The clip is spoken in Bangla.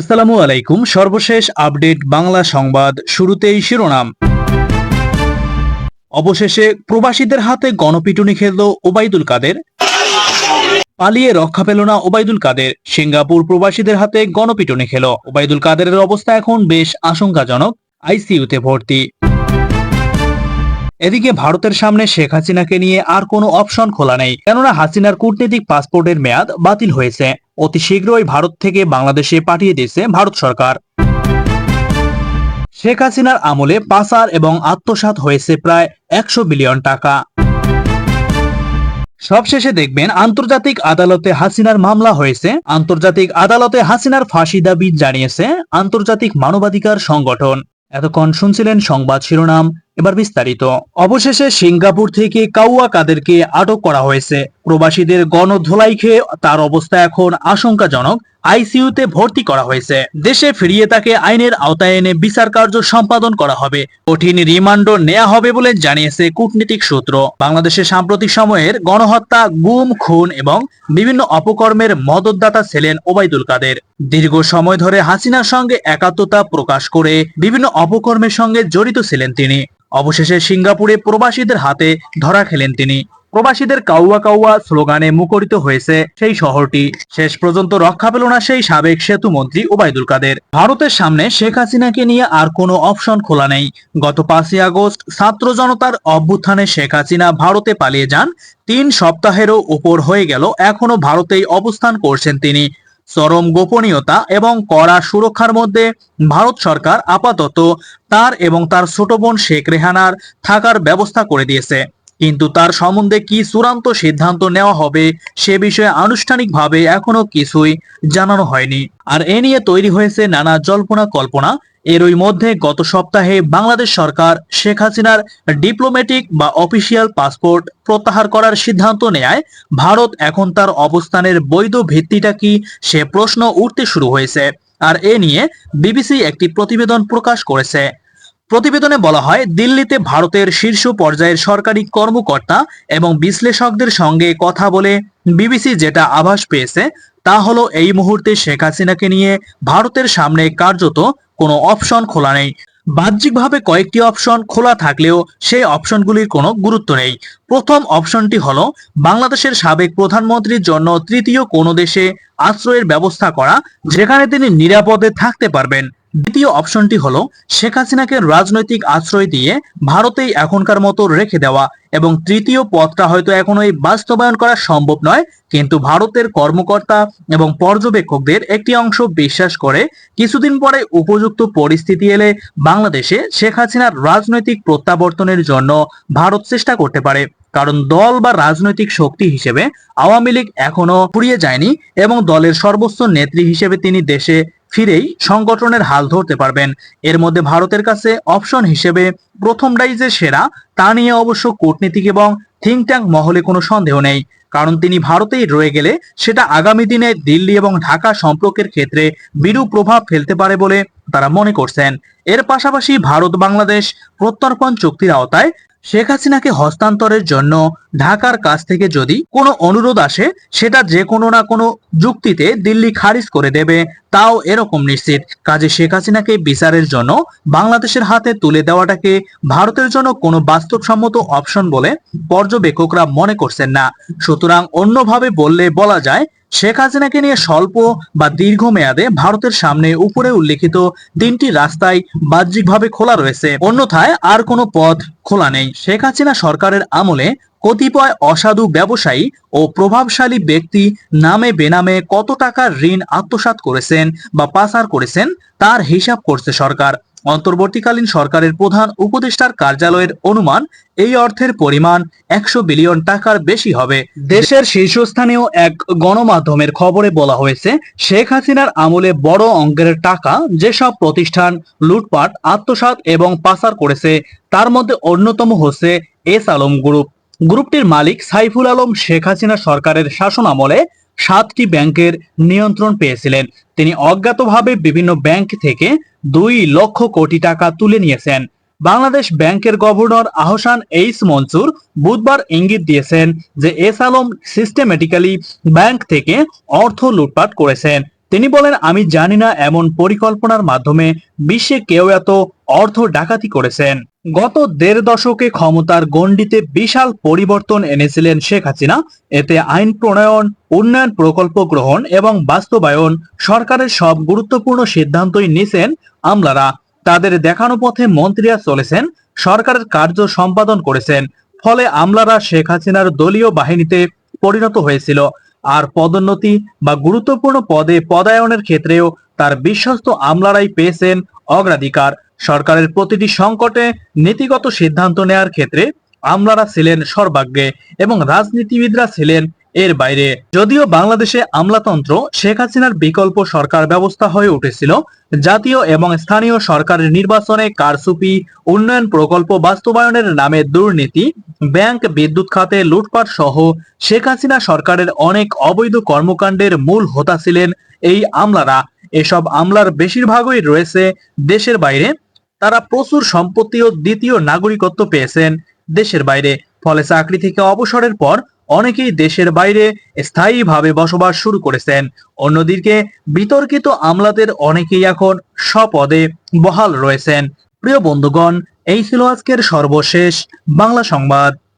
আসসালামু আলাইকুম। সর্বশেষ আপডেট বাংলা সংবাদ শুরুতেই শিরোনাম। অবশেষে প্রবাসীদের হাতে গণপিটুনি খেলল ওবায়দুল কাদের। পালিয়ে রক্ষা পেল না ওবায়দুল কাদের। সিঙ্গাপুর প্রবাসীদের হাতে গণপিটুনি খেল। ওবায়দুল কাদেরের অবস্থা এখন বেশ আশঙ্কাজনক। আইসিইউতে ভর্তি। এদিকে ভারতের সামনে শেখ হাসিনাকে নিয়ে আর কোনো অপশন খোলা নেই। কেননা হাসিনার কূটনীতিক পাসপোর্টের মেয়াদ বাতিল হয়েছে। অতি শীঘ্রই ভারত থেকে বাংলাদেশে পাঠিয়ে দিয়েছে ভারত সরকার। শেখ হাসিনার আমলে পাচার এবং আত্মসাৎ হয়েছে প্রায় একশো বিলিয়ন টাকা। সবশেষে দেখবেন আন্তর্জাতিক আদালতে হাসিনার মামলা হয়েছে। আন্তর্জাতিক আদালতে হাসিনার ফাঁসি দাবি জানিয়েছে আন্তর্জাতিক মানবাধিকার সংগঠন। এতক্ষণ শুনছিলেন সংবাদ শিরোনাম, এবার বিস্তারিত। অবশেষে সিঙ্গাপুর থেকে কাউয়া কাদেরকে আটক করা হয়েছে। প্রবাসীদের গণধোলাই খেয়ে তার অবস্থা এখন আশঙ্কাজনক। আইসিইউতে ভর্তি করা হয়েছে। দেশে ফিরিয়ে তাকে আইনের আওতায় এনে বিচার কার্য সম্পাদন করা হবে। কঠিন রিমান্ডও নেওয়া হবে বলে জানিয়েছে কূটনীতিক সূত্র। বাংলাদেশের সাম্প্রতিক সময়ের গণহত্যা, গুম, খুন এবং বিভিন্ন অপকর্মের মদতদাতা ছিলেন ওবায়দুল কাদের। দীর্ঘ সময় ধরে হাসিনার সঙ্গে একাত্মতা প্রকাশ করে বিভিন্ন অপকর্মের সঙ্গে জড়িত ছিলেন তিনি। অবশেষে সিঙ্গাপুরে প্রবাসীদের হাতে ধরা খেলেন তিনি। প্রবাসীদের কাউয়া কাউয়া স্লোগানে মুখরিত হয়েছে সেই শহরটি। শেষ পর্যন্ত রক্ষা পেল না সেই সাবেক সেতু মন্ত্রী ওবায়দুল কাদের। ভারতের সামনে শেখ হাসিনাকে নিয়ে আর কোনো অপশন খোলা নেই। গত পাঁচই আগস্ট ছাত্র জনতার অভ্যুত্থানে শেখ হাসিনা ভারতে পালিয়ে যান। তিন সপ্তাহেরও উপর হয়ে গেল এখনও ভারতেই অবস্থান করছেন তিনি। চরম গোপনীয়তা এবং কড়া সুরক্ষার মধ্যে ভারত সরকার আপাতত তার এবং তার ছোট বোন শেখ রেহানার থাকার ব্যবস্থা করে দিয়েছে। কিন্তু তার সম্বন্ধে কি চূড়ান্ত সিদ্ধান্ত নেওয়া হবে সে বিষয়ে আনুষ্ঠানিকভাবে এখনও কিছুই জানানো হয়নি। আর এ নিয়ে তৈরি হয়েছে নানা জল্পনা কল্পনা। এরই মধ্যে গত সপ্তাহে বাংলাদেশ সরকার শেখ হাসিনার ডিপ্লোম্যাটিক বা অফিসিয়াল পাসপোর্ট প্রত্যাহার করার সিদ্ধান্ত নেয় ভারত এখন তার অবস্থানের বৈধ ভিত্তিটা কি সে প্রশ্ন উঠতে শুরু হয়েছে। আর এ নিয়ে বিবিসি একটি প্রতিবেদন প্রকাশ করেছে। প্রতিবেদনে বলা হয়, দিল্লিতে ভারতের শীর্ষ পর্যায়ের সরকারি কর্মকর্তা এবং বিশ্লেষকদের সঙ্গে কথা বলে বিবিসি যেটা আভাস পেয়েছে, তা হলো এই মুহূর্তে শেখ হাসিনাকে নিয়ে ভারতের সামনে কার্যত কোনো অপশন খোলা নেই। বাহ্যিকভাবে কয়েকটি অপশন খোলা থাকলেও সেই অপশনগুলির কোনো গুরুত্ব নেই। প্রথম অপশনটি হল, বাংলাদেশের সাবেক প্রধানমন্ত্রীর জন্য তৃতীয় কোনো দেশে আশ্রয়ের ব্যবস্থা করা, যেখানে তিনি নিরাপদে থাকতে পারবেন। দ্বিতীয় অপশনটি হল শেখ হাসিনাকে রাজনৈতিক আশ্রয় দিয়ে ভারতেই এখনকার মতো রেখে দেওয়া এবং তৃতীয় পথটা হয়তো এখনও এই বাস্তবায়ন করা সম্ভব নয়, কিন্তু ভারতের কর্মকর্তা এবং পর্যবেক্ষকদের একটি অংশ বিশ্বাস করে, কিছুদিন পরে উপযুক্ত পরিস্থিতি এলে বাংলাদেশে শেখ হাসিনার রাজনৈতিক প্রত্যাবর্তনের জন্য ভারত চেষ্টা করতে পারে। কারণ দল বা রাজনৈতিক শক্তি হিসেবে আওয়ামী লীগ এখনও ফুরিয়ে যায়নি এবং দলের সর্বোচ্চ নেত্রী হিসেবে তিনি দেশে ফিরেই সংগঠনের হাল ধরতে পারবেন। এর মধ্যে ভারতের কাছে অপশন হিসেবে প্রথমটাই যে সেরা, তা নিয়ে অবশ্য কূটনীতিক এবং থিঙ্ক ট্যাঙ্ক মহলে কোনো সন্দেহ নেই। কারণ তিনি ভারতেই রয়ে গেলে সেটা আগামী দিনে দিল্লি এবং ঢাকা সম্পর্কের ক্ষেত্রে বিরূপ প্রভাব ফেলতে পারে বলে তারা মনে করছেন। এর পাশাপাশি ভারত বাংলাদেশ প্রত্যর্পণ চুক্তির আওতায় শেখ হাসিনাকে হস্তান্তরের জন্য ঢাকার কাছ থেকে যদি কোনো অনুরোধ আসে, সেটা যে কোনো না কোনো যুক্তিতে দিল্লি খারিজ করে দেবে, তাও এরকম নিশ্চিত। কাজে শেখ হাসিনাকে বিচারের জন্য বাংলাদেশের হাতে তুলে দেওয়াটাকে ভারতের জন্য কোনো বাস্তবসম্মত অপশন বলে পর্যবেক্ষকরা মনে করছেন না। সুতরাং অন্যভাবে বললে বলা যায় শেখ হাসিনাকে নিয়ে স্বল্প বা দীর্ঘ মেয়াদে ভারতের সামনে উপরে উল্লেখিত তিনটি রাস্তায় বাহ্যিকভাবে খোলা রয়েছে। অন্যথায় আর কোনো পথ খোলা নেই। শেখ হাসিনা সরকারের আমলে কতিপয় অসাধু ব্যবসায়ী ও প্রভাবশালী ব্যক্তি নামে বেনামে কত টাকার ঋণ আত্মসাৎ করেছেন বা পাচার করেছেন, তার হিসাব করছে সরকার। অন্তর্বর্তীকালীন সরকারের প্রধান উপদেষ্টার কার্যালয়ের অনুমান, এই অর্থের পরিমাণ একশো বিলিয়ন টাকার বেশি হবে। দেশের শীর্ষস্থানীয় এক গণমাধ্যমের খবরে বলা হয়েছে, শেখ হাসিনার আমলে বড় অঙ্কের টাকা যেসব প্রতিষ্ঠান লুটপাট, আত্মসাৎ এবং পাচার করেছে, তার মধ্যে অন্যতম হচ্ছে এস আলম গ্রুপ। গ্রুপটির মালিক সাইফুল আলম শেখ হাসিনা সরকারের শাসন আমলে সাতটি ব্যাংকের নিয়ন্ত্রণ পেয়েছিলেন। তিনি অজ্ঞাতভাবে বিভিন্ন ব্যাংক থেকে দুই লক্ষ কোটি টাকা তুলে নিয়েছেন। বাংলাদেশ ব্যাংকের গভর্নর আহসান এইস মনসুর বুধবার ইঙ্গিত দিয়েছেন যে এস আলম সিস্টেমেটিক্যালি ব্যাংক থেকে অর্থ লুটপাট করেছেন। তিনি বলেন, আমি জানি না এমন পরিকল্পনার মাধ্যমে বিশ্বে কেউ এত অর্থ ডাকাতি করেছেন। গত দেড় দশকে ক্ষমতার গণ্ডিতে বিশাল পরিবর্তন এনেছিলেন শেখ হাসিনা। এতে আইন প্রণয়ন উন্নয়ন প্রকল্প গ্রহণ এবং বাস্তবায়ন সরকারের সব গুরুত্বপূর্ণ সিদ্ধান্তই নিছেন আমলারা। তাদের দেখানো পথে মন্ত্রীরা চলেছেন, সরকারের কার্য সম্পাদন করেছেন। ফলে আমলারা শেখ হাসিনার দলীয় বাহিনীতে পরিণত হয়েছিল। আর পদোন্নতি বা গুরুত্বপূর্ণ পদে পদায়নের ক্ষেত্রেও তার বিশ্বস্ত আমলারাই পেয়েছেন অগ্রাধিকার। সরকারের প্রতিটি সংকটে নীতিগত সিদ্ধান্ত নেয়ার ক্ষেত্রে আমলারা ছিলেন সর্বাগ্রে এবং রাজনীতিবিদরা ছিলেন এর বাইরে, যদিও বাংলাদেশে আমলাতন্ত্র শেখ হাসিনার বিকল্প সরকার ব্যবস্থা হয়ে উঠেছিল, জাতীয় এবং স্থানীয় সরকারের নির্বাচনে কারসুপি উন্নয়ন প্রকল্প বাস্তবায়নের নামে দুর্নীতি, ব্যাংক, বিদ্যুৎ খাতে লুটপাট সহ শেখ হাসিনা সরকারের অনেক অবৈধ কর্মকাণ্ডের মূল হোতা ছিলেন এই আমলারা। এসব আমলার বেশিরভাগই রয়েছে দেশের বাইরে। তারা প্রচুর সম্পত্তি ও দ্বিতীয় নাগরিকত্ব পেয়েছেন দেশের বাইরে। ফলে চাকরি থেকে অবসরের পর অনেকেই দেশের বাইরে স্থায়ীভাবে বসবাস শুরু করেছেন। অন্যদিকে বিতর্কিত আমলাদের অনেকেই এখন স্বপদে বহাল রয়েছেন। প্রিয় বন্ধুগণ, এই ছিল আজকের সর্বশেষ বাংলা সংবাদ।